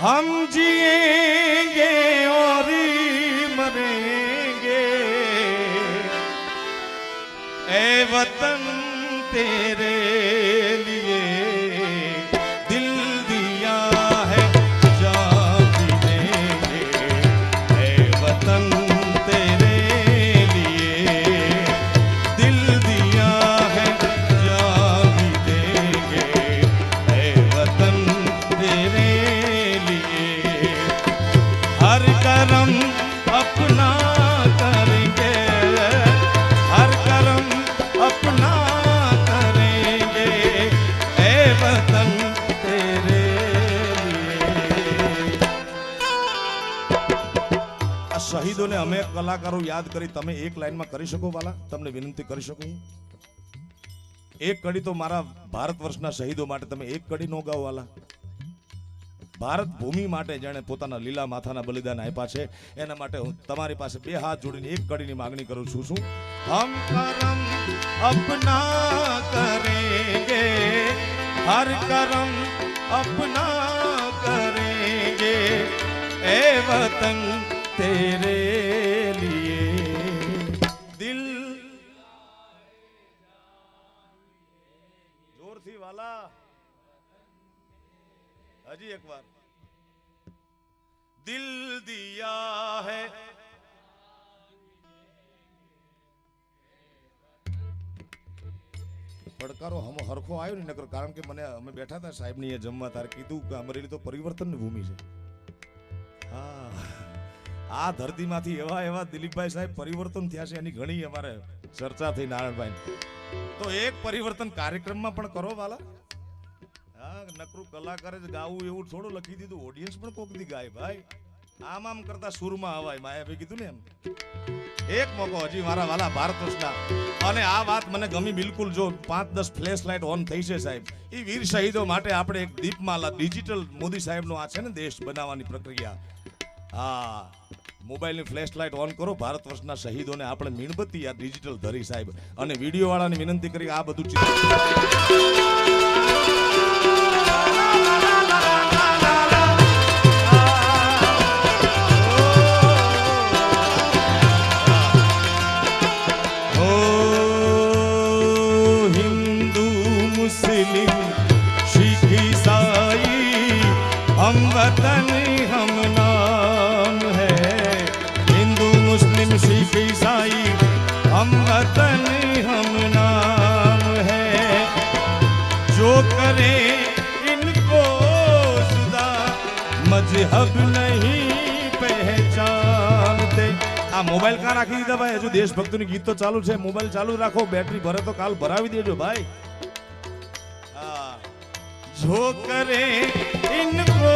हम जिएंगे और मरेंगे ए वतन तेरे हर करम अपना करेंगे हर करम अपना करेंगे ए वतन तेरे लिए આ શહીદોને અમે કલાકારો યાદ કરી તમે એક લાઈનમાં કરી શકો વાલા તમને વિનંતી કરી શકું હું? એક કડી તો મારા ભારત વર્ષના શહીદો માટે તમે એક કડી નો ગાઓ વાલા ભારત ભૂમિ માટે જેણે પોતાના લીલા માથાના બલિદાન આપ્યા છે, એના માટે હું તમારી પાસે બે હાથ જોડીને એક કડીની માંગણી કરું છું. શું? હમ કરમ અપના કરેંગે, હર કરમ અપના કરેંગે, એ વતન તેરે લીએ. દિલ જોરથી વાલા. હજી એક વાર દિલ દિયા હૈ પડકારો હમ હરખો આવ્યો ને, નકર કારણ કે મને અમે બેઠા હતા સાહેબની અહીંયા જમવા, તારે કીધું કે અમરેલી તો પરિવર્તનની ભૂમિ છે. હા, આ ધરતીમાંથી એવા એવા દિલીપભાઈ સાહેબ પરિવર્તન થયા છે, એની ઘણી અમારે ચર્ચા થઈ નારાયણભાઈ તો એક પરિવર્તન કાર્યક્રમમાં પણ કરો, વાલા. નકરું કલાકારે જ ગાવું એવું થોડું લખી દીધું. ઓડિયન્સ પણ કોક દી ગાય ભાઈ. આમ આમ કરતા સુરમાં હવાય માયા કીધું ને એમ. એક મોકો હજી મારા વાલા ભારત અને આ વાત મને ગમી બિલકુલ જો પાંચ દસ ફ્લેશ લાઇટ ઓન થઈ છે સાહેબ. એ વીર શહીદો માટે આપણે એક દીપમાલા ડિજિટલ મોદી સાહેબનો આ છે ને દેશ બનાવવાની પ્રક્રિયા. હા, મોબાઈલની ફ્લેશ લાઇટ ઓન કરો, ભારત વર્ષના શહીદોને આપણે મીણબત્તી આ ડિજિટલ ધરી સાહેબ. અને વીડિયો વાળાને વિનંતી કરી આ બધું वतन हम नाम है। हिंदू, मुस्लिम, सिख, ईसाई, हम वतन हम नाम है। जो करे इनको सुदा मजहब नहीं पहचानते। આ મોબાઈલ કાં રાખી દીધા ભાઈ હજુ દેશભક્તનું ગીત તો ચાલુ છે મોબાઈલ ચાલુ રાખો બેટરી ભરે તો કાલ ભરાવી દેજો ભાઈ જો કરે ઇનકો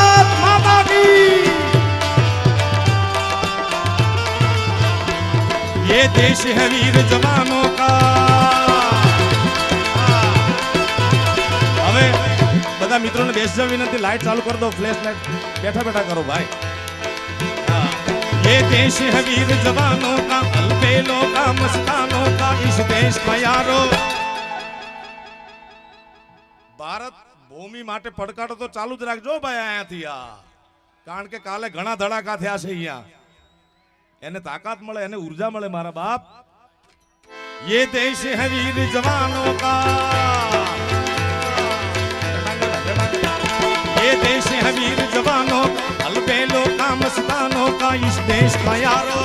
ये देश है वीर जवानों का હવે બધા મિત્રોને બેસવા વિનંતી લાઈટ ચાલુ કરી દો ફ્લેશ લાઈટ બેઠા બેઠા કરો ભાઈ हाँ। ये देश है वीर जवानों का अलबेलों का मस्तानों का इस देश का यारो ભારત ભૂમિ માટે પડકારો તો ચાલુ જ રાખજો ભાઈ અહીંયાથી આ કારણ કે કાલે ઘણા ધડાકા થયા છે અહીંયા એને તાકાત મળે એને ઉર્જા મળે મારા બાપ ये देश है वीर जवानों का ये देश है वीर जवानों का अलबेलों का मस्तानों का इस देश का यारो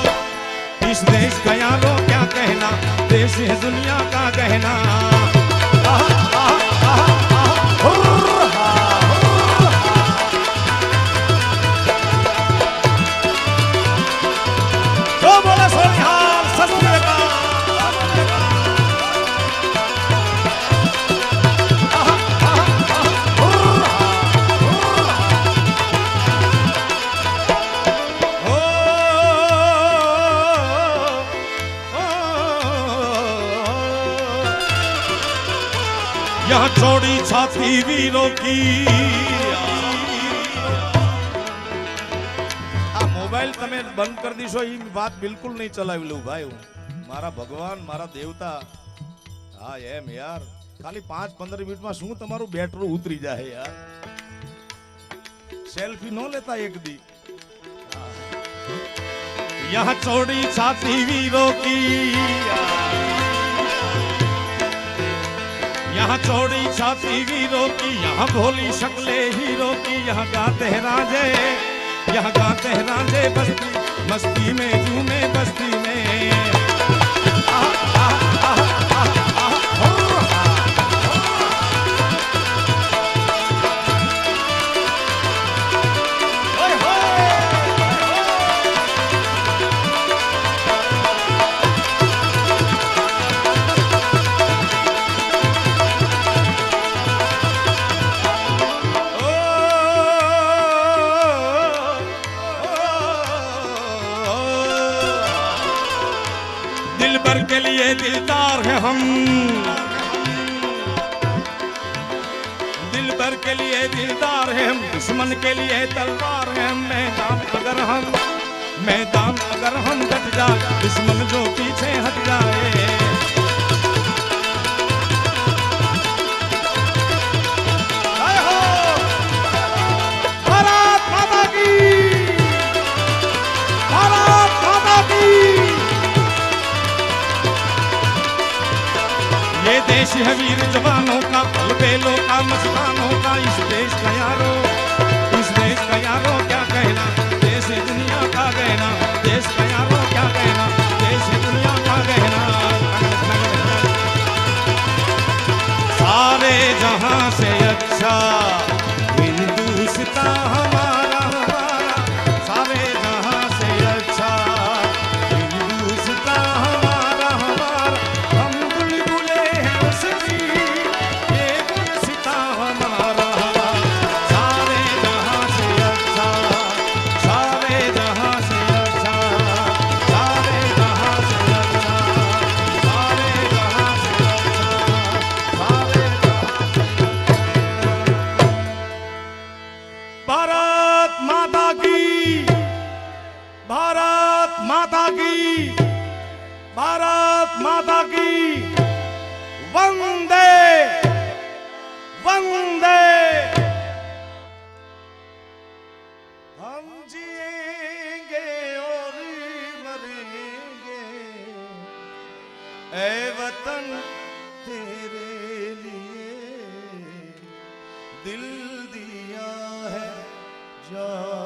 इस देश का यारो क्या कहना देश है दुनिया का कहना यहाँ चौड़ी छाती वीरों की આ મોબાઈલ તમે બંધ કરી દીશો એ વાત બિલકુલ નહીં ચલાવી લઉં ભાઈ હું મારા ભગવાન મારા દેવતા હા એમ યાર ખાલી પાંચ પંદર મિનિટમાં શું તમારું બેટરું ઉતરી જાય યાર સેલ્ફી નો લેતા એક દી यहाँ चौड़ी छाती वीरों की यहाँ चौड़ी छाती वीरों की यहाँ भोली शक्ले हीरो की यहाँ गाते हैं राजे यहाँ गाते हैं राजे बस्ती, मस्ती में झूमे बस्ती में। दिल भर के लिए दिलदार है हम, दुश्मन के लिए तलवार है हम। मैदान अगर हम, मैदान अगर हम डट जाए, दुश्मन जो पीछे हट जाए। देश है वीर जवानों का बेलों का मस्तानों का, इस देश का यारो, इस देश का यारो क्या कहना? देश दुनिया का कहना देश का यारो क्या कहना? देश दुनिया का कहना सारे जहाँ से अच्छा हिंदुस्तान ऐ वतन तेरे लिए दिल दिया है जान